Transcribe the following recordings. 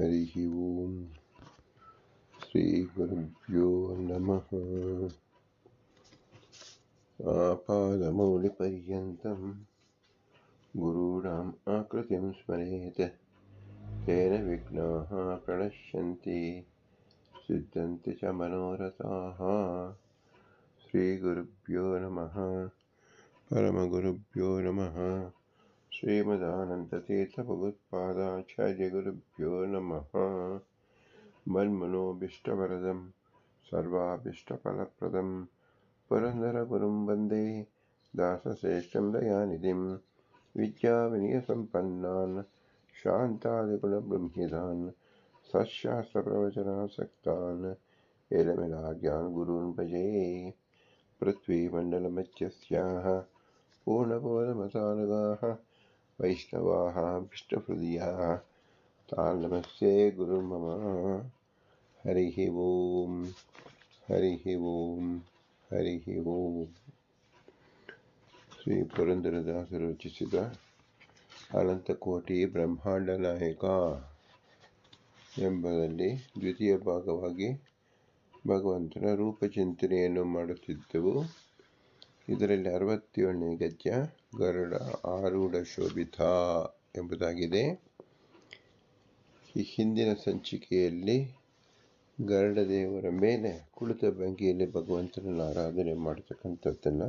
हरिः ओं श्रीगुरुभ्यो नमः। आपादमौलिपर्यन्तं गुरूणाम् आकृतिं स्मरेत्। तेन विघ्नाः प्रणश्यन्ति सिद्धन्ति च मनोरथाः। श्रीगुरुभ्यो नमः। परमगुरुभ्यो नमः श्रीमदानन्दतीर्थभगवत्पादाचार्यगुरुभ्यो नमः। मन्मनोभीष्टवरदं सर्वाभीष्टफलप्रदं पुरन्दरगुरुं वन्दे दासश्रेष्ठं दयानिधिं विद्याविनयसम्पन्नान् शान्तादिगुणबृंहितान् सशास्त्रप्रवचनासक्तान् एलमिलाज्ञान् गुरून् भजे। पृथ्वीमण्डलमध्यस्याः पूर्णबोधमतानुगाः वैष्णवाः विष्णुहृदयाः तान्नमस्ये गुरुर्मम हरिः ओं हरिः ओं ಹರಿಃ ಓಂ ಶ್ರೀ ಪುರಂದರದಾಸರು ರಚಿಸಿದ ಅನಂತಕೋಟಿ ಬ್ರಹ್ಮಾಂಡ ನಾಯಕ ಎಂಬುದರಲ್ಲಿ ದ್ವಿತೀಯ ಭಾಗವಾಗಿ ಭಗವಂತನ ರೂಪಚಿಂತನೆಯನ್ನು ಮಾಡುತ್ತಿದ್ದೆವು ಇದರಲ್ಲಿ ಅರವತ್ತೇಳನೇ ಗದ್ಯ ಗರುಡ ಆರೂಢ ಶೋಭಿತ ಎಂಬುದಾಗಿದೆ. ಈ ಹಿಂದಿನ ಸಂಚಿಕೆಯಲ್ಲಿ ಗರುಡ ದೇವರ ಮೇಲೆ ಕುಳಿತ ಭಂಗಿಯಲ್ಲಿ ಭಗವಂತನನ್ನು ಆರಾಧನೆ ಮಾಡತಕ್ಕಂಥದ್ದನ್ನು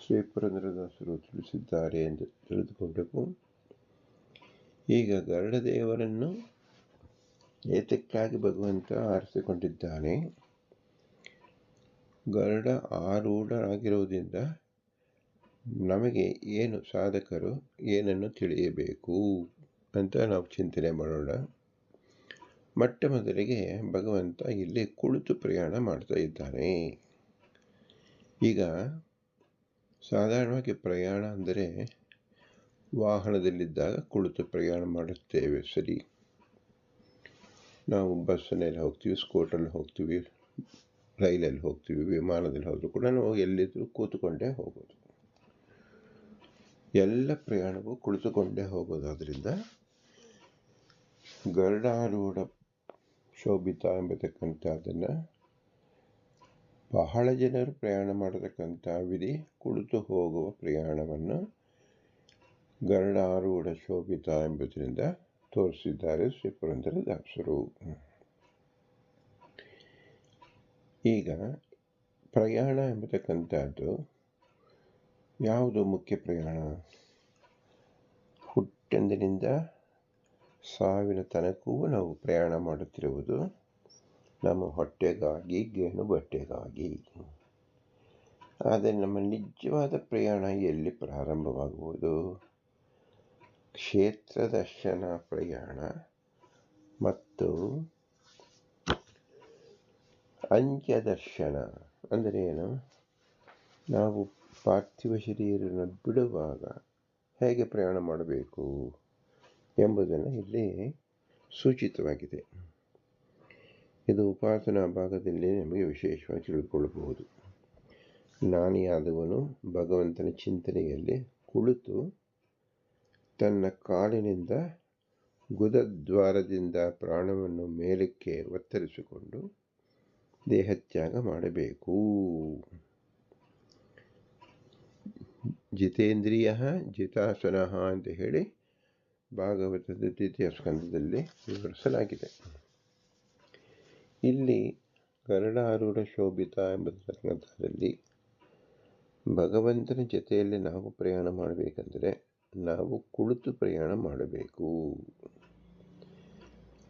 ಶ್ರೀ ಪುರಂದರದಾಸರು ತಿಳಿಸಿದ್ದಾರೆ ಎಂದು ತಿಳಿದುಕೊಂಡೆವು. ಈಗ ಗರುಡ ದೇವರನ್ನು ಏತಕ್ಕಾಗಿ ಭಗವಂತ ಆರಿಸಿಕೊಂಡಿದ್ದಾನೆ? ಗರುಡ ಆರೂಢರಾಗಿರುವುದರಿಂದ ನಮಗೆ ಏನು ಸಾಧಕರು ಏನನ್ನು ತಿಳಿಯಬೇಕು ಅಂತ ನಾವು ಚಿಂತನೆ ಮಾಡೋಣ. ಮೊಟ್ಟ ಮೊದಲಿಗೆ ಭಗವಂತ ಇಲ್ಲಿ ಕುಳಿತು ಪ್ರಯಾಣ ಮಾಡ್ತಾ ಇದ್ದಾನೆ. ಈಗ ಸಾಧಾರಣವಾಗಿ ಪ್ರಯಾಣ ಅಂದರೆ ವಾಹನದಲ್ಲಿದ್ದಾಗ ಕುಳಿತು ಪ್ರಯಾಣ ಮಾಡುತ್ತೇವೆ. ಸರಿ. ನಾವು ಬಸ್ಸಿನಲ್ಲಿ ಹೋಗ್ತೀವಿ ಸ್ಕೂಟ್ರಲ್ಲಿ ಹೋಗ್ತೀವಿ ರೈಲಲ್ಲಿ ಹೋಗ್ತೀವಿ, ವಿಮಾನದಲ್ಲಿ ಹೋದರೂ ಕೂಡ ನಾವು ಎಲ್ಲಿದ್ದರೂ ಕೂತುಕೊಂಡೇ ಹೋಗೋದು. ಎಲ್ಲ ಪ್ರಯಾಣವೂ ಕುಳಿತುಕೊಂಡೇ ಹೋಗೋದಾದ್ರಿಂದ ಗರುಡಾರೂಢ ಶೋಭಿತ ಎಂಬತಕ್ಕಂಥದ್ದನ್ನು ಬಹಳ ಜನರು ಪ್ರಯಾಣ ಮಾಡತಕ್ಕಂಥ ವಿಧಿ ಕುಳಿತು ಹೋಗುವ ಪ್ರಯಾಣವನ್ನು ಗರುಡಾರೂಢ ಶೋಭಿತ ಎಂಬುದರಿಂದ ತೋರಿಸಿದ್ದಾರೆ ಶ್ರೀ ಪುರಂದರ ದಾಸರು. ಈಗ ಪ್ರಯಾಣ ಎಂಬತಕ್ಕಂಥದ್ದು ಯಾವುದು ಮುಖ್ಯ ಪ್ರಯಾಣ? ಹುಟ್ಟಂದಿನಿಂದ ಸಾವಿನ ತನಕವೂ ನಾವು ಪ್ರಯಾಣ ಮಾಡುತ್ತಿರುವುದು ನಮ್ಮ ಹೊಟ್ಟೆಗಾಗಿ, ಗೇಣು ಬಟ್ಟೆಗಾಗಿ. ಆದರೆ ನಮ್ಮ ನಿಜವಾದ ಪ್ರಯಾಣ ಎಲ್ಲಿ ಪ್ರಾರಂಭವಾಗುವುದು? ಕ್ಷೇತ್ರ ದರ್ಶನ ಪ್ರಯಾಣ ಮತ್ತು ಅಂತ್ಯ ದರ್ಶನ ಅಂದರೆ ಏನು? ನಾವು ಪಾರ್ಥಿವ ಶರೀರವನ್ನು ಬಿಡುವಾಗ ಹೇಗೆ ಪ್ರಯಾಣ ಮಾಡಬೇಕು ಎಂಬುದನ್ನು ಇಲ್ಲಿ ಸೂಚಿತವಾಗಿದೆ. ಇದು ಉಪಾಸನಾ ಭಾಗದಲ್ಲಿ ನಮಗೆ ವಿಶೇಷವಾಗಿ ತಿಳಿದುಕೊಳ್ಳಬಹುದು. ನಾನಿಯಾದವನು ಭಗವಂತನ ಚಿಂತನೆಯಲ್ಲಿ ಕುಳಿತು ತನ್ನ ಕಾಲಿನಿಂದ ಗುದದ್ವಾರದಿಂದ ಪ್ರಾಣವನ್ನು ಮೇಲಕ್ಕೆ ಒತ್ತರಿಸಿಕೊಂಡು ದೇಹತ್ಯಾಗ ಮಾಡಬೇಕು. ಜಿತೇಂದ್ರಿಯ ಜಿತಾಸನಃ ಅಂತ ಹೇಳಿ ಭಾಗವತದ ದ್ವಿತೀಯ ಸ್ಕಂದದಲ್ಲಿ ವಿವರಿಸಲಾಗಿದೆ. ಇಲ್ಲಿ ಗರುಡಾರೂಢ ಶೋಭಿತ ಎಂಬತಕ್ಕಂಥದ್ದಲ್ಲಿ ಭಗವಂತನ ಜೊತೆಯಲ್ಲಿ ನಾವು ಪ್ರಯಾಣ ಮಾಡಬೇಕೆಂದರೆ ನಾವು ಕುಳಿತು ಪ್ರಯಾಣ ಮಾಡಬೇಕು.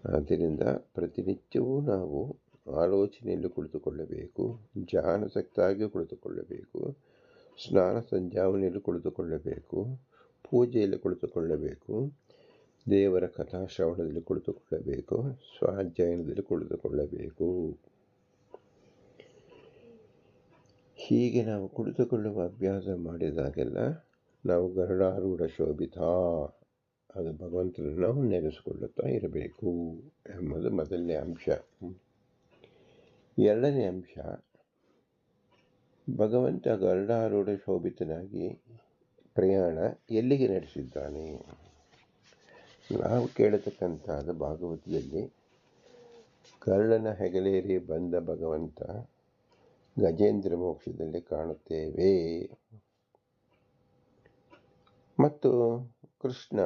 ಆದ್ದರಿಂದ ಪ್ರತಿನಿತ್ಯವೂ ನಾವು ಆಲೋಚನೆಯಲ್ಲಿ ಕುಳಿತುಕೊಳ್ಳಬೇಕು ಜಾನಸಕ್ತಾಗಿ ಕುಳಿತುಕೊಳ್ಳಬೇಕು, ಸ್ನಾನ ಸಂಜಾವನೆಯಲ್ಲಿ ಕುಳಿತುಕೊಳ್ಳಬೇಕು, ಪೂಜೆಯಲ್ಲಿ ಕುಳಿತುಕೊಳ್ಳಬೇಕು, ದೇವರ ಕಥಾಶ್ರವಣದಲ್ಲಿ ಕುಳಿತುಕೊಳ್ಳಬೇಕು, ಸ್ವಾಧ್ಯಾಯನದಲ್ಲಿ ಕುಳಿತುಕೊಳ್ಳಬೇಕು. ಹೀಗೆ ನಾವು ಕುಳಿತುಕೊಳ್ಳುವ ಅಭ್ಯಾಸ ಮಾಡಿದಾಗೆಲ್ಲ ನಾವು ಗರುಡಾರೂಢ ಶೋಭಿತ. ಅದು ಭಗವಂತನನ್ನು ನಾವು ನೆನೆಸಿಕೊಳ್ಳುತ್ತಾ ಇರಬೇಕು ಎಂಬುದು ಮೊದಲನೇ ಅಂಶ. ಎರಡನೇ ಅಂಶ, ಭಗವಂತ ಗರುಡಾರೂಢ ಶೋಭಿತನಾಗಿ ಪ್ರಯಾಣ ಎಲ್ಲಿಗೆ ನಡೆಸಿದ್ದಾನೆ? ನಾವು ಕೇಳತಕ್ಕಂಥದ್ದು ಭಾಗವತದಲ್ಲಿ ಕರ್ಣನ ಹೆಗಲೇರಿ ಬಂದ ಭಗವಂತ ಗಜೇಂದ್ರ ಮೋಕ್ಷದಲ್ಲಿ ಕಾಣುತ್ತೇವೆ. ಮತ್ತು ಕೃಷ್ಣ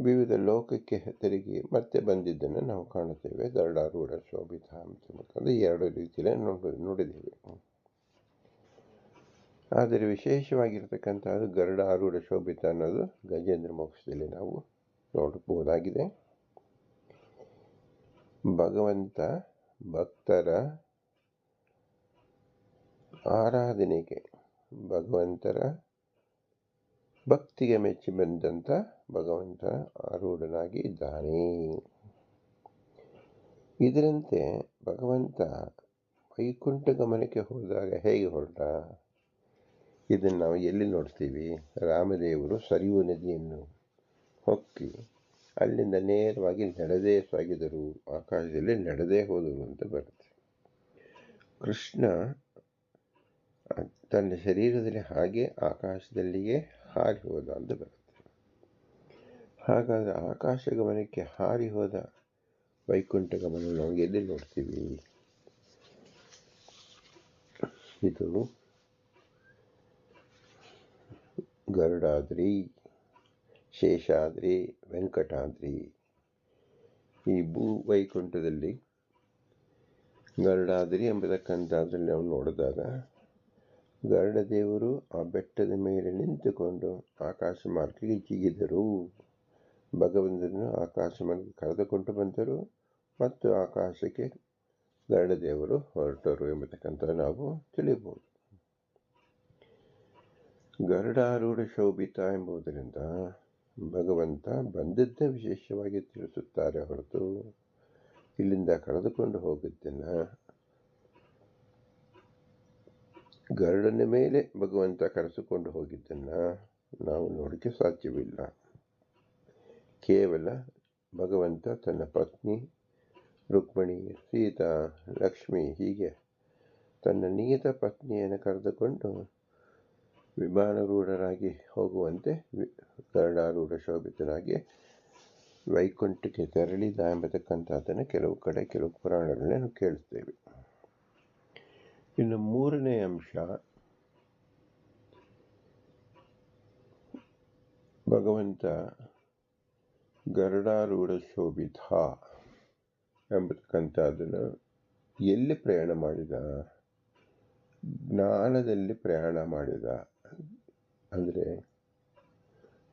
ವಿವಿಧ ಲೋಕಕ್ಕೆ ತಿರುಗಿ ಮತ್ತೆ ಬಂದಿದ್ದನ್ನು ನಾವು ಕಾಣುತ್ತೇವೆ. ಗರುಡಾರೂಢ ಶೋಭಿತ ಅಂತಕ್ಕಂಥ ಎರಡು ರೀತಿಯಲ್ಲಿ ನೋಡಿ, ನೋಡಿದ್ದೇವೆ. ಆದರೆ ವಿಶೇಷವಾಗಿರ್ತಕ್ಕಂಥದ್ದು ಗರುಡ ಆರೂಢ ಶೋಭಿತ ಅನ್ನೋದು ಗಜೇಂದ್ರ ಮೋಕ್ಷದಲ್ಲಿ ನಾವು ನೋಡಬಹುದಾಗಿದೆ. ಭಗವಂತ ಭಕ್ತರ ಆರಾಧನೆಗೆ ಭಗವಂತರ ಭಕ್ತಿಗೆ ಮೆಚ್ಚಿ ಬಂದಂಥ ಭಗವಂತ ಆರೂಢನಾಗಿ ಇದ್ದಾನೆ. ಇದರಂತೆ ಭಗವಂತ ವೈಕುಂಠ ಗಮನಕ್ಕೆ ಹೋದಾಗ ಹೇಗೆ ಹೊರಟ? ಇದನ್ನು ನಾವು ಎಲ್ಲಿ ನೋಡ್ತೀವಿ? ರಾಮದೇವರು ಸರಿಯು ನದಿಯನ್ನು ಹೊಕ್ಕಿ ಅಲ್ಲಿಂದ ನೇರವಾಗಿ ನಡೆದೇ ಸಾಗಿದರು. ಆಕಾಶದಲ್ಲಿ ನಡೆದೇ ಹೋದರು ಅಂತ ಬರುತ್ತೆ. ಕೃಷ್ಣ ತನ್ನ ಶರೀರದಲ್ಲಿ ಹಾಗೆ ಆಕಾಶದಲ್ಲಿಯೇ ಹಾರಿ ಹೋದ ಅಂತ ಬರುತ್ತೆ. ಹಾಗಾದರೆ ಆಕಾಶ ಗಮನಕ್ಕೆ ಹಾರಿ ಹೋದ ವೈಕುಂಠ ಗಮನ ನಾವು ಎಲ್ಲಿ ನೋಡ್ತೀವಿ? ಇದು ಗರುಡಾದ್ರಿ, ಶೇಷಾದ್ರಿ, ವೆಂಕಟಾದ್ರಿ. ಈ ಭೂ ವೈಕುಂಠದಲ್ಲಿ ಗರುಡಾದ್ರಿ ಎಂಬತಕ್ಕಂಥದ್ರಲ್ಲಿ ನಾವು ನೋಡಿದಾಗ ಗರುಡ ದೇವರು ಆ ಬೆಟ್ಟದ ಮೇಲೆ ನಿಂತುಕೊಂಡು ಆಕಾಶ ಮಾರ್ಗಕ್ಕೆ ಜಿಗಿದರು. ಭಗವಂತನು ಆಕಾಶ ಮನೆಗೆ ಕರೆದುಕೊಂಡು ಬಂದರು ಮತ್ತು ಆಕಾಶಕ್ಕೆ ಗರುಡ ದೇವರು ಹೊರಟರು ಎಂಬತಕ್ಕಂಥ ನಾವು ತಿಳಿಯಬಹುದು. ಗರುಡಾರೂಢ ಶೋಭಿತ ಎಂಬುದರಿಂದ ಭಗವಂತ ಬಂದದ್ದೇ ವಿಶೇಷವಾಗಿ ತಿಳಿಸುತ್ತಾರೆ ಹೊರತು ಇಲ್ಲಿಂದ ಕರೆದುಕೊಂಡು ಹೋಗಿದ್ದನ್ನು ಗರುಡನ ಮೇಲೆ ಭಗವಂತ ಕರೆಸಿಕೊಂಡು ಹೋಗಿದ್ದನ್ನು ನಾವು ನೋಡೋಕ್ಕೆ ಸಾಧ್ಯವಿಲ್ಲ. ಕೇವಲ ಭಗವಂತ ತನ್ನ ಪತ್ನಿ ರುಕ್ಮಿಣಿ, ಸೀತಾ, ಲಕ್ಷ್ಮಿ ಹೀಗೆ ತನ್ನ ನಿಯತ ಪತ್ನಿಯನ್ನು ಕರೆದುಕೊಂಡು ವಿಮಾನರೂಢರಾಗಿ ಹೋಗುವಂತೆ ಗರುಡಾರೂಢ ಶೋಭಿತರಾಗಿ ವೈಕುಂಠಕ್ಕೆ ತೆರಳಿದ ಎಂಬತಕ್ಕಂಥದ್ದನ್ನು ಕೆಲವು ಕಡೆ ಕೆಲವು ಪುರಾಣಗಳನ್ನು ನಾವು ಕೇಳಿಸ್ತೇವೆ ಇನ್ನು ಮೂರನೇ ಅಂಶ, ಭಗವಂತ ಗರುಡಾರೂಢ ಶೋಭಿತ ಎಂಬತಕ್ಕಂಥದ್ದನ್ನು ಎಲ್ಲಿ ಪ್ರಯಾಣ ಮಾಡಿದ? ಜ್ಞಾನದಲ್ಲಿ ಪ್ರಯಾಣ ಮಾಡಿದ ಅಂದರೆ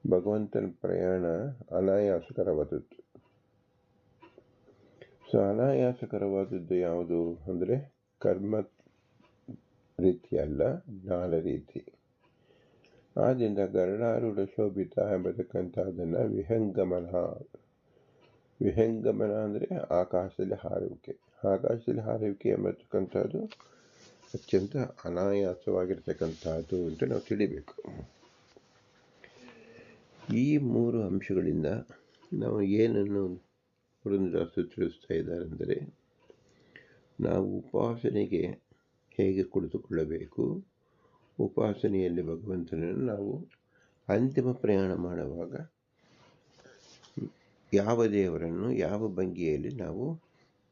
ಭಗವಂತನ ಪ್ರಯಾಣ ಅನಾಯಾಸಕರವಾದದ್ದು. ಸೊ ಅನಾಯಾಸಕರವಾದದ್ದು ಯಾವುದು ಅಂದರೆ ಕರ್ಮ ರೀತಿಯಲ್ಲ ಜ್ಞಾನ ರೀತಿ. ಆದ್ದರಿಂದ ಗರುಡಾರೂಢ ಶೋಭಿತ ಎಂಬತಕ್ಕಂಥದ್ದನ್ನು ವಿಹಂಗಮನ. ವಿಹಂಗಮನ ಅಂದರೆ ಆಕಾಶದಲ್ಲಿ ಹಾರುವಿಕೆ. ಆಕಾಶದಲ್ಲಿ ಹಾರುವಿಕೆ ಎಂಬತಕ್ಕಂಥದ್ದು ಅತ್ಯಂತ ಅನಾಯಾಸವಾಗಿರ್ತಕ್ಕಂಥದ್ದು ಅಂತ ನಾವು ತಿಳಿಬೇಕು. ಈ ಮೂರು ಅಂಶಗಳಿಂದ ನಾವು ಏನನ್ನು ಪುರಂದರಾಸು ತಿಳಿಸ್ತಾ ಇದ್ದಾರೆ ಅಂದರೆ ನಾವು ಉಪಾಸನೆಗೆ ಹೇಗೆ ಕುಳಿತುಕೊಳ್ಳಬೇಕು ಉಪಾಸನೆಯಲ್ಲಿ ಭಗವಂತನನ್ನು ನಾವು ಅಂತಿಮ ಪ್ರಯಾಣ ಮಾಡುವಾಗ ಯಾವ ದೇವರನ್ನು ಯಾವ ಭಂಗಿಯಲ್ಲಿ ನಾವು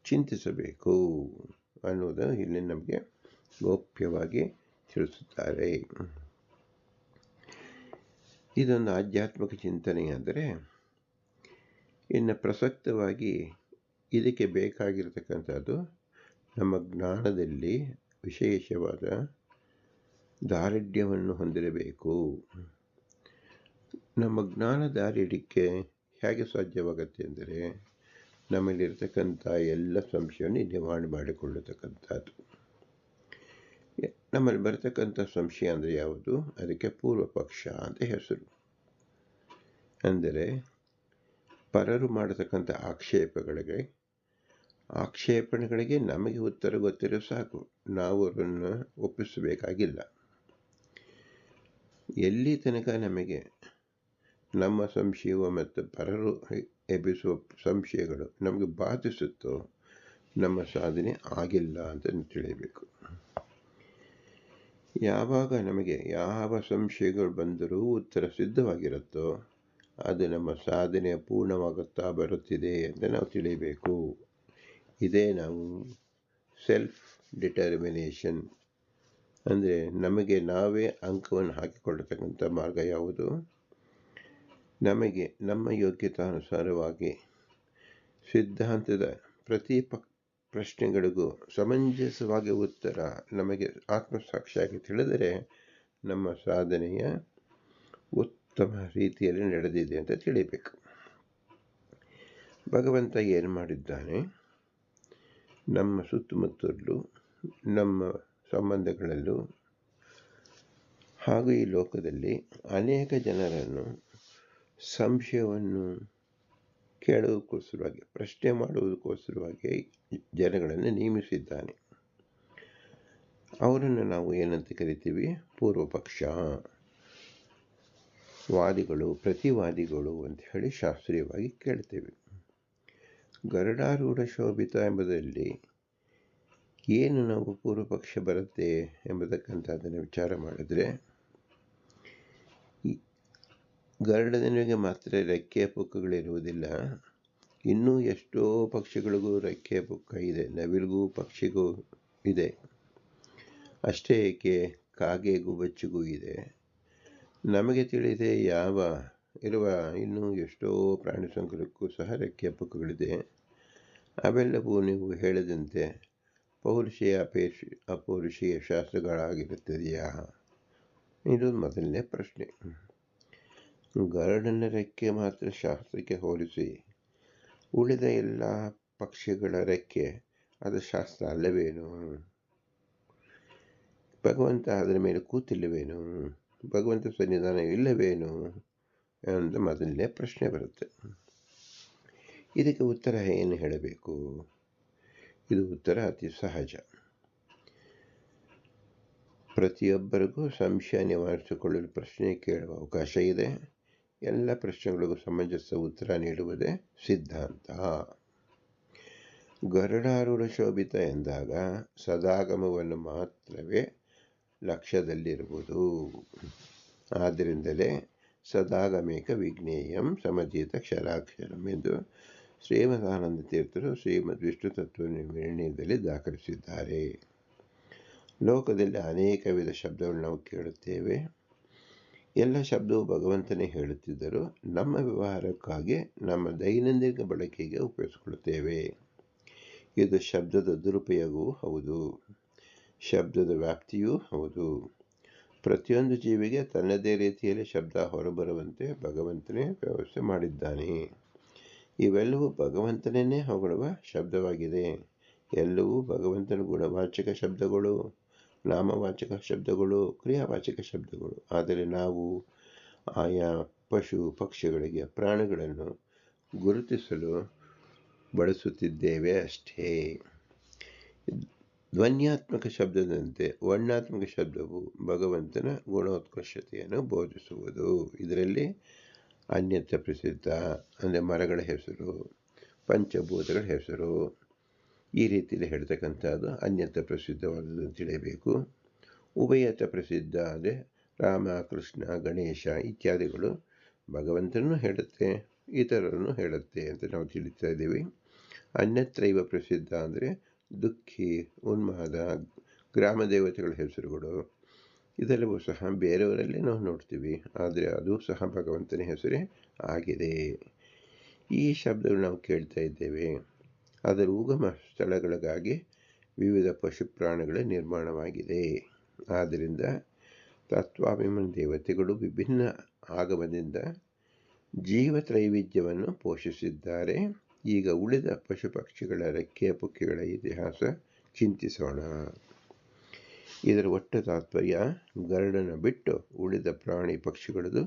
ಚಿಂತಿಸಬೇಕು ಅನ್ನೋದನ್ನು ಇಲ್ಲಿ ನಮಗೆ ಗೋಪ್ಯವಾಗಿ ತಿಳಿಸುತ್ತಾರೆ. ಇದೊಂದು ಆಧ್ಯಾತ್ಮಿಕ ಚಿಂತನೆಯಾದರೆ ಇನ್ನು ಪ್ರಸಕ್ತವಾಗಿ ಇದಕ್ಕೆ ಬೇಕಾಗಿರತಕ್ಕಂಥದ್ದು ನಮ್ಮ ಜ್ಞಾನದಲ್ಲಿ ವಿಶೇಷವಾದ ದಾರಿಢ್ಯವನ್ನು ಹೊಂದಿರಬೇಕು. ನಮ್ಮ ಜ್ಞಾನ ದಾರಿಢ್ಯಕ್ಕೆ ಹೇಗೆ ಸಾಧ್ಯವಾಗುತ್ತೆ ಅಂದರೆ ನಮ್ಮಲ್ಲಿರ್ತಕ್ಕಂಥ ಎಲ್ಲ ಸಂಶಯವನ್ನು ನಿವಾರಣೆ ಮಾಡಿಕೊಳ್ಳತಕ್ಕಂಥದ್ದು. ನಮ್ಮಲ್ಲಿ ಬರತಕ್ಕಂಥ ಸಂಶಯ ಅಂದರೆ ಯಾವುದು? ಅದಕ್ಕೆ ಪೂರ್ವಪಕ್ಷ ಅಂತ ಹೆಸರು. ಅಂದರೆ, ಪರರು ಮಾಡತಕ್ಕಂಥ ಆಕ್ಷೇಪಗಳಿಗೆ, ಆಕ್ಷೇಪಣೆಗಳಿಗೆ ನಮಗೆ ಉತ್ತರ ಗೊತ್ತಿರೋ ಸಾಕು. ನಾವು ಅದನ್ನು ಒಪ್ಪಿಸಬೇಕಾಗಿಲ್ಲ. ಎಲ್ಲಿ ತನಕ ನಮಗೆ ನಮ್ಮ ಸಂಶಯವು ಮತ್ತು ಪರರು ಎಬ್ಬಿಸುವ ಸಂಶಯಗಳು ನಮಗೆ ಬಾಧಿಸುತ್ತೋ ನಮ್ಮ ಸಾಧನೆ ಆಗಿಲ್ಲ ಅಂತ ತಿಳಿಯಬೇಕು. ಯಾವಾಗ ನಮಗೆ ಯಾವ ಸಂಶಯಗಳು ಬಂದರೂ ಉತ್ತರ ಸಿದ್ಧವಾಗಿರುತ್ತೋ ಅದು ನಮ್ಮ ಸಾಧನೆ ಪೂರ್ಣವಾಗುತ್ತಾ ಬರುತ್ತಿದೆ ಅಂತ ನಾವು ತಿಳಿಯಬೇಕು. ಇದೇ ನಾವು ಸೆಲ್ಫ್ ಡಿಟರ್ಮಿನೇಷನ್ ಅಂದರೆ ನಮಗೆ ನಾವೇ ಅಂಕವನ್ನು ಹಾಕಿಕೊಳ್ಳತಕ್ಕಂಥ ಮಾರ್ಗ ಯಾವುದು? ನಮಗೆ ನಮ್ಮ ಯೋಗ್ಯತಾನುಸಾರವಾಗಿ ಸಿದ್ಧಾಂತದ ಪ್ರತಿ ಪ, ಪ್ರಶ್ನೆಗಳಿಗೂ ಸಮಂಜಸವಾಗಿ ಉತ್ತರ ನಮಗೆ ಆತ್ಮಸಾಕ್ಷಿಯಾಗಿ ತಿಳಿದರೆ ನಮ್ಮ ಸಾಧನೆಯ ಉತ್ತಮ ರೀತಿಯಲ್ಲಿ ನಡೆದಿದೆ ಅಂತ ತಿಳಿಬೇಕು. ಭಗವಂತ ಏನು ಮಾಡಿದ್ದಾನೆ? ನಮ್ಮ ಸುತ್ತಮುತ್ತಲು ನಮ್ಮ ಸಂಬಂಧಗಳಲ್ಲೂ. ಹಾಗೂ ಈ ಲೋಕದಲ್ಲಿ ಅನೇಕ ಜನರನ್ನು ಸಂಶಯವನ್ನು ಕೇಳುವುದಕ್ಕೋಸ್ಕರವಾಗಿ ಪ್ರಶ್ನೆ ಮಾಡುವುದಕ್ಕೋಸ್ಕರವಾಗಿ ಜನಗಳನ್ನು ನೇಮಿಸಿದ್ದಾನೆ. ಅವರನ್ನು ನಾವು ಏನಂತ ಕರಿತೀವಿ? ಪೂರ್ವಪಕ್ಷ. ವಾದಿಗಳು, ಪ್ರತಿವಾದಿಗಳು ಅಂತ ಹೇಳಿ ಶಾಸ್ತ್ರೀಯವಾಗಿ ಕೇಳ್ತೇವೆ. ಗರುಡಾರೂಢ ಶೋಭಿತ ಎಂಬುದರಲ್ಲಿ ಏನು ನಾವು ಪೂರ್ವ ಪಕ್ಷ ಬರುತ್ತೆ ಎಂಬತಕ್ಕಂಥದ್ದನ್ನು ವಿಚಾರ ಮಾಡಿದ್ರೆ ಗರುಡನಿಗೆ ಮಾತ್ರ ರೆಕ್ಕೆ ಪುಕ್ಕಗಳಿರುವುದಿಲ್ಲ. ಇನ್ನೂ ಎಷ್ಟೋ ಪಕ್ಷಿಗಳಿಗೂ ರೆಕ್ಕೆ ಪುಕ್ಕ ಇದೆ, ನವಿಲಿಗೂ ಪಕ್ಷಿಗೂ ಇದೆ. ಅಷ್ಟೇ ಏಕೆ, ಕಾಗೆಗೂ ಬಚ್ಚಿಗೂ ಇದೆ. ನಮಗೆ ತಿಳಿದೇ ಯಾವ ಇರುವ ಇನ್ನೂ ಎಷ್ಟೋ ಪ್ರಾಣಿ ಸಂಕುಲಕ್ಕೂ ಸಹ ರೆಕ್ಕೆ ಪುಕ್ಕಗಳಿದೆ. ಅವೆಲ್ಲವೂ ನೀವು ಹೇಳಿದಂತೆ ಪೌರುಷೀಯ ಅಪೇಕ್ಷ, ಅಪೌರುಷೀಯ ಶಾಸ್ತ್ರಗಳಾಗಿರುತ್ತದೆಯಾ? ಇದು ಮೊದಲನೇ ಪ್ರಶ್ನೆ. ಗರುಡನ ರೆಕ್ಕೆ ಮಾತ್ರ ಶಾಸ್ತ್ರಕ್ಕೆ ಹೋಲಿಸಿ. ಉಳಿದ ಎಲ್ಲ ಪಕ್ಷಿಗಳ ರೆಕ್ಕೆ, ಅದು ಶಾಸ್ತ್ರ ಅಲ್ಲವೇನು? ಭಗವಂತ ಅದರ ಮೇಲೆ ಕೂತಿಲ್ಲವೇನು? ಭಗವಂತ ಸನ್ನಿಧಾನ ಇಲ್ಲವೇನು? ಅಂತ ಮೊದಲನೇ ಪ್ರಶ್ನೆ ಬರುತ್ತೆ. ಇದಕ್ಕೆ ಉತ್ತರ ಏನು ಹೇಳಬೇಕು? ಇದು ಉತ್ತರ ಅತಿ ಸಹಜ. ಪ್ರತಿಯೊಬ್ಬರಿಗೂ ಸಂಶಯ ನಿವಾರಿಸಿಕೊಳ್ಳಲು ಪ್ರಶ್ನೆ ಕೇಳುವ ಅವಕಾಶ ಇದೆ. ಎಲ್ಲ ಪ್ರಶ್ನೆಗಳಿಗೂ ಸಮಂಜಸ ಉತ್ತರ ನೀಡುವುದೇ ಸಿದ್ಧಾಂತ. ಗರುಡಾರೂಢ ಶೋಭಿತ ಎಂದಾಗ ಸದಾಗಮವನ್ನು ಮಾತ್ರವೇ ಲಕ್ಷ್ಯದಲ್ಲಿರುವುದು. ಆದ್ದರಿಂದಲೇ ಸದಾಗಮೇಕ ವಿಜ್ಞೇಯಂ ಸಮಜೀತ ಕ್ಷರಾಕ್ಷರಂ ಎಂದು ಶ್ರೀಮದಾನಂದ ತೀರ್ಥರು ಶ್ರೀಮದ್ ವಿಷ್ಣು ತತ್ವ ನಿರ್ಣಯದಲ್ಲಿ ದಾಖಲಿಸಿದ್ದಾರೆ. ಲೋಕದಲ್ಲಿ ಅನೇಕ ವಿಧ ಶಬ್ದಗಳು ನಾವು ಕೇಳುತ್ತೇವೆ. ಎಲ್ಲ ಶಬ್ದವು ಭಗವಂತನೇ ಹೇಳುತ್ತಿದ್ದರು ನಮ್ಮ ವ್ಯವಹಾರಕ್ಕಾಗಿ, ನಮ್ಮ ದೈನಂದಿನ ಬಳಕೆಗೆ ಉಪಯೋಗಿಸಿಕೊಳ್ಳುತ್ತೇವೆ. ಇದು ಶಬ್ದದ ದುರುಪಯೋಗವೂ ಹೌದು. ಶಬ್ದದ ವ್ಯಾಪ್ತಿಯೂ ಹೌದು. ಪ್ರತಿಯೊಂದು ಜೀವಿಗೆ ತನ್ನದೇ ರೀತಿಯಲ್ಲಿ ಶಬ್ದ ಹೊರಬರುವಂತೆ ಭಗವಂತನೇ ವ್ಯವಸ್ಥೆ ಮಾಡಿದ್ದಾನೆ. ಇವೆಲ್ಲವೂ ಭಗವಂತನೇ ಹೊಗಳುವ ಶಬ್ದವಾಗಿದೆ. ಎಲ್ಲವೂ ಭಗವಂತನ ಗುಣವಾಚಕ ಶಬ್ದಗಳು, ನಾಮವಾಚಕ ಶಬ್ದಗಳು, ಕ್ರಿಯಾವಾಚಕ ಶಬ್ದಗಳು. ಆದರೆ ನಾವು ಆಯಾ ಪಶು ಪಕ್ಷಿಗಳಿಗೆ ಪ್ರಾಣಿಗಳನ್ನು ಗುರುತಿಸಲು ಬಳಸುತ್ತಿದ್ದೇವೆ ಅಷ್ಟೇ. ಧ್ವನ್ಯಾತ್ಮಕ ಶಬ್ದದಂತೆ ವರ್ಣಾತ್ಮಕ ಶಬ್ದವು ಭಗವಂತನ ಗುಣೋತ್ಕರ್ಷತೆಯನ್ನು ಬೋಧಿಸುವುದು. ಇದರಲ್ಲಿ ಅನ್ಯತ್ರ ಪ್ರಸಿದ್ಧ, ಅಂದರೆ ಮರಗಳ ಹೆಸರು, ಪಂಚಭೂತಗಳ ಹೆಸರು. ಈ ರೀತಿಯಲ್ಲಿ ಹೇಳ್ತಕ್ಕಂಥದ್ದು ಅನ್ಯತ್ರ ಪ್ರಸಿದ್ಧವಾದದ್ದು ತಿಳಿಯಬೇಕು ಉಭಯತ ಪ್ರಸಿದ್ಧ ಅಂದರೆ ರಾಮ, ಕೃಷ್ಣ, ಗಣೇಶ ಇತ್ಯಾದಿಗಳು ಭಗವಂತನೂ ಹೇಳುತ್ತೆ, ಇತರರನ್ನು ಹೇಳುತ್ತೆ ಅಂತ ನಾವು ತಿಳಿತಾ ಇದ್ದೀವಿ. ಅನ್ಯತ್ರೈವ ಪ್ರಸಿದ್ಧ ಅಂದರೆ ದುಃಖಿ, ಉನ್ಮಾದ, ಗ್ರಾಮ ದೇವತೆಗಳ ಹೆಸರುಗಳು. ಇದೆಲ್ಲವೂ ಸಹ ಬೇರೆಯವರಲ್ಲಿ ನಾವು ನೋಡ್ತೀವಿ. ಆದರೆ ಅದು ಸಹ ಭಗವಂತನ ಹೆಸರೇ ಆಗಿದೆ. ಈ ಶಬ್ದಗಳು ನಾವು ಕೇಳ್ತಾ ಇದ್ದೇವೆ. ಅದರ ಉಗಮ ಸ್ಥಳಗಳಿಗಾಗಿ ವಿವಿಧ ಪಶು ಪ್ರಾಣಿಗಳ ನಿರ್ಮಾಣವಾಗಿದೆ. ಆದ್ದರಿಂದ ತತ್ವಾಭಿಮಾನ ದೇವತೆಗಳು ವಿಭಿನ್ನ ಆಗಮದಿಂದ ಜೀವ ತ್ರೈವಿಧ್ಯವನ್ನು ಪೋಷಿಸಿದ್ದಾರೆ. ಈಗ ಉಳಿದ ಪಶು ಪಕ್ಷಿಗಳ ರೆಕ್ಕೆಯ ಪುಕ್ಕಿಗಳ ಇತಿಹಾಸ ಚಿಂತಿಸೋಣ. ಇದರ ಒಟ್ಟು ತಾತ್ಪರ್ಯ ಗರುಡನ ಬಿಟ್ಟು ಉಳಿದ ಪ್ರಾಣಿ ಪಕ್ಷಿಗಳದು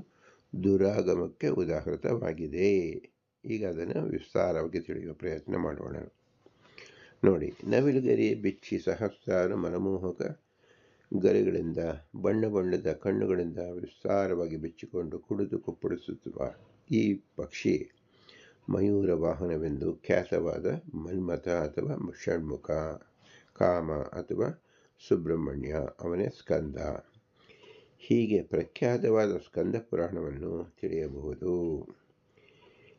ದುರಾಗಮಕ್ಕೆ ಉದಾಹೃತವಾಗಿದೆ. ಈಗ ಅದನ್ನು ವಿಸ್ತಾರವಾಗಿ ತಿಳಿಯುವ ಪ್ರಯತ್ನ ಮಾಡೋಣ. ನೋಡಿ, ನವಿಲುಗರಿ, ಬಿಚ್ಚಿ, ಸಹಸ್ರಾರು ಮನಮೋಹಕ ಗರಿಗಳಿಂದ, ಬಣ್ಣ ಬಣ್ಣದ ಕಣ್ಣುಗಳಿಂದ ವಿಸ್ತಾರವಾಗಿ ಬಿಚ್ಚಿಕೊಂಡು ಕುಡಿದು ಕುಪ್ಪಳಿಸುತ್ತುವ ಈ ಪಕ್ಷಿ ಮಯೂರ ವಾಹನವೆಂದು ಖ್ಯಾತವಾದ ಮನ್ಮಥ ಅಥವಾ ಷಣ್ಮುಖ, ಕಾಮ ಅಥವಾ ಸುಬ್ರಹ್ಮಣ್ಯ ಅವನೇ ಸ್ಕಂದ. ಹೀಗೆ ಪ್ರಖ್ಯಾತವಾದ ಸ್ಕಂದ ಪುರಾಣವನ್ನು ತಿಳಿಯಬಹುದು.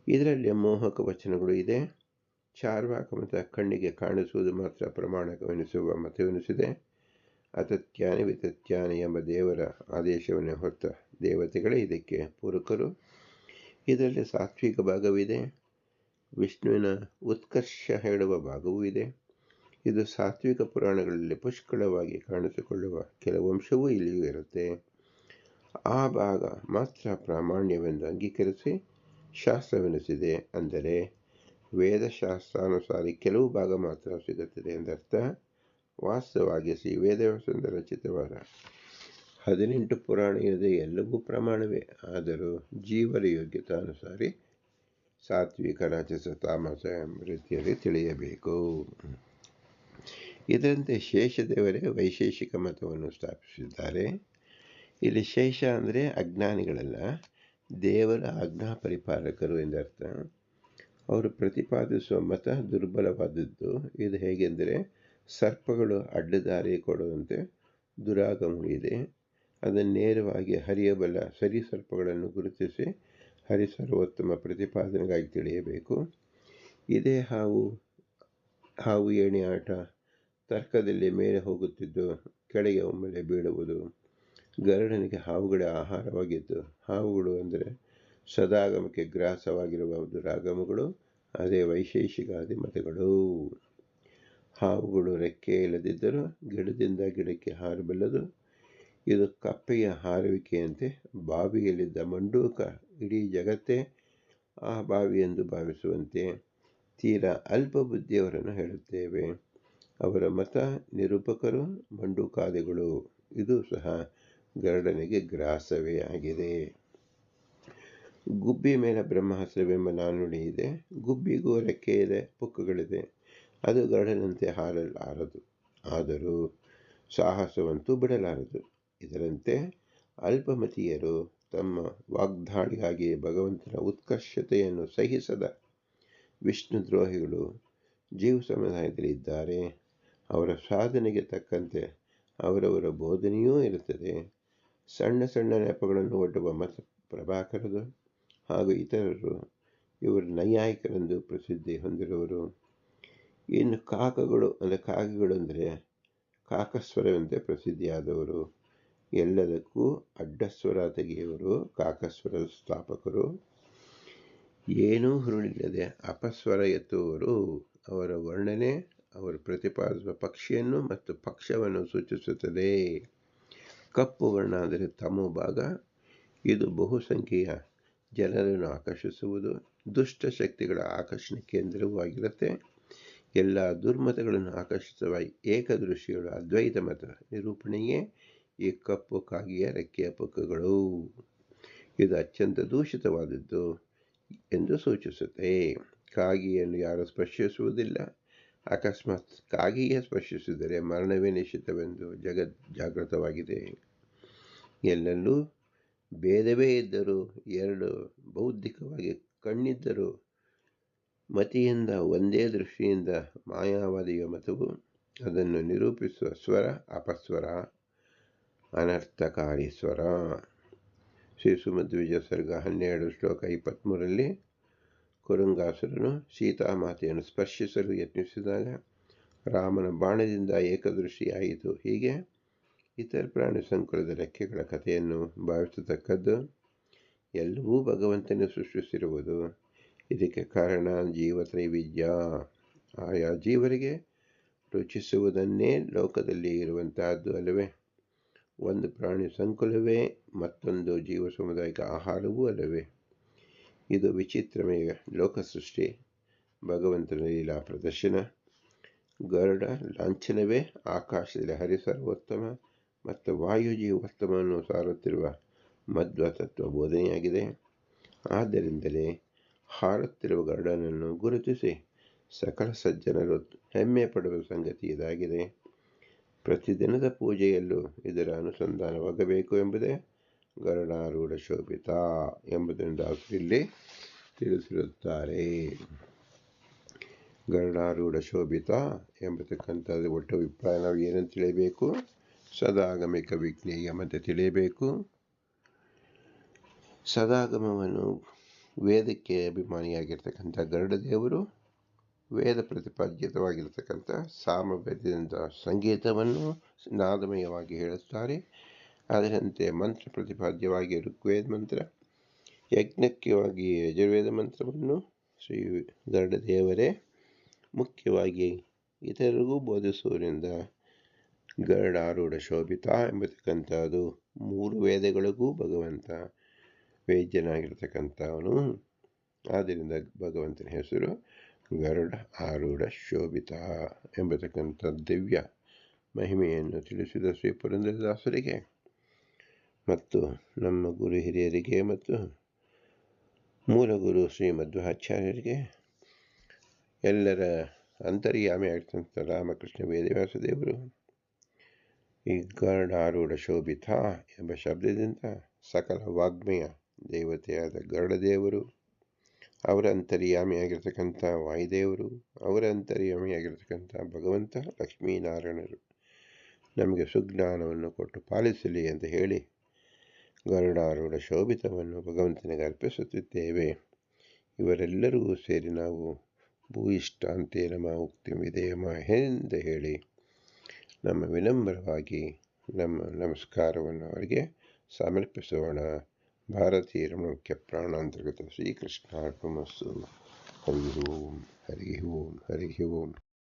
ಇದರಲ್ಲಿ ಮೋಹಕ ವಚನಗಳು ಇದೆ. ಚಾರ್ವಾಕ ಮತ ಕಣ್ಣಿಗೆ ಕಾಣಿಸುವುದು ಮಾತ್ರ ಪ್ರಮಾಣಕವೆನಿಸುವ ಮತವೆನಿಸಿದೆ. ಅತತ್ಯಾನೆ ವಿತತ್ಯಾನೆ ಎಂಬ ದೇವರ ಆದೇಶವನ್ನು ಹೊತ್ತ ದೇವತೆಗಳೇ ಇದಕ್ಕೆ ಪೂರಕರು. ಇದರಲ್ಲಿ ಸಾತ್ವಿಕ ಭಾಗವಿದೆ. ವಿಷ್ಣುವಿನ ಉತ್ಕರ್ಷ ಹೇಳುವ ಭಾಗವೂ ಇದೆ. ಇದು ಸಾತ್ವಿಕ ಪುರಾಣಗಳಲ್ಲಿ ಪುಷ್ಕಳವಾಗಿ ಕಾಣಿಸಿಕೊಳ್ಳುವ ಕೆಲವು ಅಂಶವೂ ಇಲ್ಲಿಯೂ ಇರುತ್ತೆ. ಆ ಭಾಗ ಮಾತ್ರ ಪ್ರಾಮಾಣ್ಯವೆಂದು ಅಂಗೀಕರಿಸಿ ಶಾಸ್ತ್ರವೆನಿಸಿದೆ. ಅಂದರೆ, ವೇದಶಾಸ್ತ್ರಾನುಸಾರಿ ಕೆಲವು ಭಾಗ ಮಾತ್ರ ಸಿಗುತ್ತದೆ ಎಂದರ್ಥ. ವಾಸ್ತವವಾಗಿ ಶ್ರೀ ವೇದವ್ಯಾಸದಿಂದ ರಚಿತವಾದ ಹದಿನೆಂಟು ಪುರಾಣ ಇದೆ ಎಲ್ಲವೂ ಪ್ರಮಾಣವೇ. ಆದರೂ ಜೀವರ ಯೋಗ್ಯತಾನುಸಾರಿ ಸಾತ್ವಿಕ ರಾಜಸ ತಾಮಸ ರೀತಿಯಲ್ಲಿ ತಿಳಿಯಬೇಕು. ಇದರಂತೆ ಶೇಷದೇವರೇ ವೈಶೇಷಿಕ ಮತವನ್ನು ಸ್ಥಾಪಿಸಿದ್ದಾರೆ ಇಲ್ಲಿ ಶೇಷ ಅಂದರೆ ಅಜ್ಞಾನಿಗಳಲ್ಲ ದೇವರ ಆಜ್ಞಾ ಪರಿಪಾಲಕರು ಎಂದರ್ಥ ಅವರು ಪ್ರತಿಪಾದಿಸುವ ಮತ ದುರ್ಬಲವಾದದ್ದು ಇದು ಹೇಗೆಂದರೆ ಸರ್ಪಗಳು ಅಡ್ಡದಾರಿ ಕೊಡುವಂತೆ ದುರಾಗಮಿದೆ ಅದನ್ನು ನೇರವಾಗಿ ಹರಿಯಬಲ್ಲ ಸರಿ ಸರ್ಪಗಳನ್ನು ಗುರುತಿಸಿ ಹರಿ ಸರ್ವೋತ್ತಮ ಪ್ರತಿಪಾದನೆಗಾಗಿ ತಿಳಿಯಬೇಕು ಇದೇ ಹಾವು ಹಾವು ಏಣಿ ಆಟ ತರ್ಕದಲ್ಲಿ ಮೇಲೆ ಹೋಗುತ್ತಿದ್ದು ಕೆಳಗೆ ಒಮ್ಮೆಲೆ ಬೀಳುವುದು. ಗರುಡನಿಗೆ ಹಾವುಗಳ ಆಹಾರವಾಗಿದ್ದು ಹಾವುಗಳು ಅಂದರೆ ಸದಾಗಮಕ್ಕೆ ಗ್ರಾಸವಾಗಿರುವ ರಾಗಮಗಳು, ಅದೇ ವೈಶೇಷಿಕಾದಿ ಮತಗಳು. ಹಾವುಗಳು ರೆಕ್ಕೆ ಇಲ್ಲದಿದ್ದರೂ ಗಿಡದಿಂದ ಗಿಡಕ್ಕೆ ಹಾರಬಲ್ಲದು ಇದು ಕಪ್ಪೆಯ ಹಾರುವಿಕೆಯಂತೆ ಬಾವಿಯಲ್ಲಿದ್ದ ಮಂಡೂಕ ಇಡೀ ಜಗತ್ತೇ ಆ ಬಾವಿ ಎಂದು ಭಾವಿಸುವಂತೆ ತೀರಾ ಅಲ್ಪ ಬುದ್ಧಿಯವರನ್ನು ಹೇಳುತ್ತೇವೆ. ಅವರ ಮತ ನಿರೂಪಕರು, ಬಂಡುಕಾದಿಗಳು. ಇದು ಸಹ ಗರಡನಿಗೆ ಗ್ರಾಸವೇ ಆಗಿದೆ. ಗುಬ್ಬಿ ಮೇಲೆ ಬ್ರಹ್ಮಾಸ್ತ್ರವೆಂಬ ನಾನುಡಿ ಇದೆ. ಗುಬ್ಬಿಗೂ ರೆಕ್ಕೆ ಇದೆ, ಪುಕ್ಕುಗಳಿದೆ. ಅದು ಗರಡನಂತೆ ಹಾರಲಾರದು. ಆದರೂ ಸಾಹಸವಂತೂ ಬಿಡಲಾರದು. ಇದರಂತೆ ಅಲ್ಪಮತೀಯರು ತಮ್ಮ ವಾಗ್ದಾಳಿಗಾಗಿ ಭಗವಂತನ ಉತ್ಕರ್ಷತೆಯನ್ನು ಸಹಿಸದ ವಿಷ್ಣು ದ್ರೋಹಿಗಳು ಜೀವ ಸಮುದಾಯದಲ್ಲಿ ಇದ್ದಾರೆ ಅವರ ಸಾಧನೆಗೆ ತಕ್ಕಂತೆ ಅವರವರ ಬೋಧನೆಯೂ ಇರುತ್ತದೆ. ಸಣ್ಣ ಸಣ್ಣ ನೆಪಗಳನ್ನು ಒಡ್ಡುವ ಮತ ಪ್ರಭಾಕರರು ಹಾಗೂ ಇತರರು ಇವರು ನೈಯಾಯಿಕರೆಂದು ಪ್ರಸಿದ್ಧಿ ಹೊಂದಿರುವರು. ಇನ್ನು ಕಾಕಗಳು ಅಂದರೆ ಕಾಗೆಗಳು ಅಂದರೆ ಕಾಕಸ್ವರವೆಂದೇ ಪ್ರಸಿದ್ಧಿಯಾದವರು. ಎಲ್ಲದಕ್ಕೂ ಅಡ್ಡಸ್ವರ ತೆಗೆಯುವರು, ಕಾಕಸ್ವರ ಸ್ಥಾಪಕರು. ಏನೂ ಹುರುಳಿಲ್ಲದೆ ಅಪಸ್ವರ ಎತ್ತುವವರು. ಅವರ ವರ್ಣನೆ ಅವರು ಪ್ರತಿಪಾದಿಸುವ ಪಕ್ಷಿಯನ್ನು ಮತ್ತು ಪಕ್ಷವನ್ನು ಸೂಚಿಸುತ್ತದೆ. ಕಪ್ಪು ವರ್ಣ ಅಂದರೆ ತಮೋ ಭಾಗ. ಇದು ಬಹುಸಂಖ್ಯೆಯ ಜನರನ್ನು ಆಕರ್ಷಿಸುವುದು. ದುಷ್ಟ ಶಕ್ತಿಗಳ ಆಕರ್ಷಣೆ ಕೇಂದ್ರವೂ ಆಗಿರುತ್ತೆ ಎಲ್ಲ ದುರ್ಮತಗಳನ್ನು ಆಕರ್ಷಿಸುವ ಏಕದೃಶ್ಯಗಳು ಅದ್ವೈತ ಮತ ನಿರೂಪಣೆಯೇ. ಈ ಕಪ್ಪು ಕಾಗಿಯ ರೆಕ್ಕೆಯ ಪುಕ್ಕಗಳು. ಇದು ಅತ್ಯಂತ ದೂಷಿತವಾದದ್ದು ಎಂದು ಸೂಚಿಸುತ್ತೆ. ಕಾಗಿಯನ್ನು ಯಾರು ಸ್ಪರ್ಶಿಸುವುದಿಲ್ಲ. ಅಕಸ್ಮಾತ್ ಕಾಗಿಯೇ ಸ್ಪರ್ಶಿಸಿದರೆ ಮರಣವೇ ನಿಶ್ಚಿತವೆಂದು ಜಗತ್ ಜಾಗೃತವಾಗಿದೆ. ಎಲ್ಲೆಲ್ಲೂ ಭೇದವೇ ಇದ್ದರೂ, ಎರಡು ಬೌದ್ಧಿಕವಾಗಿ ಕಣ್ಣಿದ್ದರೂ, ಮತಿಯಿಂದ ಒಂದೇ ದೃಷ್ಟಿಯಿಂದ ಮಾಯಾವಾದಿಯ ಮತವು ಅದನ್ನು ನಿರೂಪಿಸುವ ಸ್ವರ, ಅಪಸ್ವರ, ಅನರ್ಥಕಾರಿ ಸ್ವರ. ಶ್ರೀ ಸುಮಧ್ವಿಜ ಸರ್ಗ ಹನ್ನೆರಡು ಶ್ಲೋಕ ಇಪ್ಪತ್ತ್ಮೂರರಲ್ಲಿ ಕುರುಂಗಾಸುರನು ಸೀತಾಮಾತೆಯನ್ನು ಸ್ಪರ್ಶಿಸಲು ಯತ್ನಿಸಿದಾಗ ರಾಮನ ಬಾಣದಿಂದ ಏಕದೃಷ್ಟಿಯಾಯಿತು ಹೀಗೆ ಇತರ ಪ್ರಾಣಿ ಸಂಕುಲದ ರೆಕ್ಕೆಗಳ ಕಥೆಯನ್ನು ಭಾವಿಸತಕ್ಕದ್ದು ಎಲ್ಲವೂ ಭಗವಂತನೇ ಸೃಷ್ಟಿಸಿರುವುದು. ಇದಕ್ಕೆ ಕಾರಣ ಜೀವತ್ರೈವಿಧ್ಯ. ಆಯಾ ಜೀವರಿಗೆ ರುಚಿಸುವುದನ್ನೇ ಲೋಕದಲ್ಲಿ ಇರುವಂತಹದ್ದು ಅಲ್ಲವೇ? ಒಂದು ಪ್ರಾಣಿ ಸಂಕುಲವೇ ಮತ್ತೊಂದು ಜೀವ ಸಮುದಾಯಕ್ಕೆ ಆಹಾರವೂ ಅಲ್ಲವೇ? ಇದು ವಿಚಿತ್ರಮಯ ಲೋಕ ಸೃಷ್ಟಿ ಭಗವಂತನ ಲೀಲಾ ಪ್ರದರ್ಶನ. ಗರುಡ ಲಾಂಛನವೇ ಆಕಾಶದಲ್ಲಿ ಹರಿಸರ್ವೋತ್ತಮ ಮತ್ತು ವಾಯು ಉತ್ತಮವನ್ನು ಸಾರುತ್ತಿರುವ ಮಧ್ವ ತತ್ವ ಬೋಧನೆಯಾಗಿದೆ. ಆದ್ದರಿಂದಲೇ ಹಾರುತ್ತಿರುವ ಗರುಡನನ್ನು ಗುರುತಿಸಿ ಸಕಲ ಸಜ್ಜನರು ಹೆಮ್ಮೆ ಪಡುವ ಸಂಗತಿ ಇದಾಗಿದೆ. ಪ್ರತಿದಿನದ ಪೂಜೆಯಲ್ಲೂ ಇದರ ಅನುಸಂಧಾನವಾಗಬೇಕು ಎಂಬುದೇ ಗರುಡಾರೂಢ ಶೋಭಿತ ಎಂಬುದನ್ನು ಇಲ್ಲಿ ತಿಳಿಸಿರುತ್ತಾರೆ. ಗರುಡಾರೂಢ ಶೋಭಿತ ಎಂಬತಕ್ಕಂಥದ್ದು ಒಟ್ಟು ಅಭಿಪ್ರಾಯ. ನಾವು ಏನಂತ ತಿಳಿಯಬೇಕು? ಸದಾಗಮಿಕ ವಿಜ್ಞೇಯ ಮತ್ತು ತಿಳಿಯಬೇಕು. ಸದಾಗಮವನ್ನು ವೇದಕ್ಕೆ ಅಭಿಮಾನಿಯಾಗಿರ್ತಕ್ಕಂಥ ಗರುಡ ದೇವರು ವೇದ ಪ್ರತಿಪಾದ್ಯತವಾಗಿರ್ತಕ್ಕಂಥ ಸಾಮವೇದದಿಂದ ಸಂಗೀತವನ್ನು ನಾದಮಯವಾಗಿ ಹೇಳುತ್ತಾರೆ. ಅದರಂತೆ ಮಂತ್ರ ಪ್ರತಿಪಾದ್ಯವಾಗಿ ಋಗ್ವೇದ ಮಂತ್ರ ಯಜ್ಞಕ್ಯವಾಗಿ ಯಜುರ್ವೇದ ಮಂತ್ರವನ್ನು ಶ್ರೀ ಗರುಡ ದೇವರೇ ಮುಖ್ಯವಾಗಿ ಇತರರಿಗೂ ಬೋಧಿಸುವುದರಿಂದ ಗರುಡಾರೂಢ ಶೋಭಿತ ಎಂಬತಕ್ಕಂಥದ್ದು ಮೂರು ವೇದಗಳಿಗೂ ಭಗವಂತ ವೇದ್ಯನಾಗಿರ್ತಕ್ಕಂಥವನು. ಆದ್ದರಿಂದ ಭಗವಂತನ ಹೆಸರು ಗರುಡ ಆರೂಢ ಶೋಭಿತ ಎಂಬತಕ್ಕಂಥ ದಿವ್ಯ ಮಹಿಮೆಯನ್ನು ತಿಳಿಸಿದ ಶ್ರೀ ಪುರಂದರದಾಸರಿಗೆ. ಮತ್ತು ನಮ್ಮ ಗುರು ಹಿರಿಯರಿಗೆ ಮತ್ತು ಮೂಲ ಗುರು ಶ್ರೀ ಮಧ್ವಾಚಾರ್ಯರಿಗೆ ಎಲ್ಲರ ಅಂತರ್ಯಾಮಿ ಆಗ್ತಂಥ ರಾಮಕೃಷ್ಣ ವೇದವ್ಯಾಸ ದೇವರು ಈ ಗರುಡಾರೂಢ ಶೋಭಿತ ಎಂಬ ಶಬ್ದದಿಂದ ಸಕಲ ವಾಗ್ಮಯ ದೇವತೆಯಾದ ಗರುಡ ದೇವರು ಅವರ ಅಂತರ್ಯಾಮಿಯಾಗಿರ್ತಕ್ಕಂಥ ವಾಯುದೇವರು, ಅವರ ಅಂತರ್ಯಾಮಿಯಾಗಿರ್ತಕ್ಕಂಥ ಭಗವಂತ ಲಕ್ಷ್ಮೀನಾರಾಯಣರು ನಮಗೆ ಸುಜ್ಞಾನವನ್ನು ಕೊಟ್ಟು ಪಾಲಿಸಲಿ ಅಂತ ಹೇಳಿ ಗರುಡಾರೂಢ ಶೋಭಿತವನ್ನು ಭಗವಂತನಿಗೆ ಅರ್ಪಿಸುತ್ತಿದ್ದೇವೆ. ಇವರೆಲ್ಲರಿಗೂ ಸೇರಿ ನಾವು ಭೂಯಿಷ್ಟಾಂತೆ ನಮ್ಮ ಉಕ್ತಿ ವಿಧೇಯಮ ಎಂದು ಹೇಳಿ ನಮ್ಮ ವಿನಮ್ರವಾಗಿ ನಮ್ಮ ನಮಸ್ಕಾರವನ್ನು ಅವರಿಗೆ ಸಮರ್ಪಿಸೋಣ. ಭಾರತೀಯರ ಮುಖ್ಯ ಪ್ರಾಣಾಂತರ್ಗತ ಶ್ರೀಕೃಷ್ಣ ಅರ್ಪಣಸ್ಸು ಹರಿ ಓಂ ಹರಿ ಓಂ ಹರಿ ಓಂ.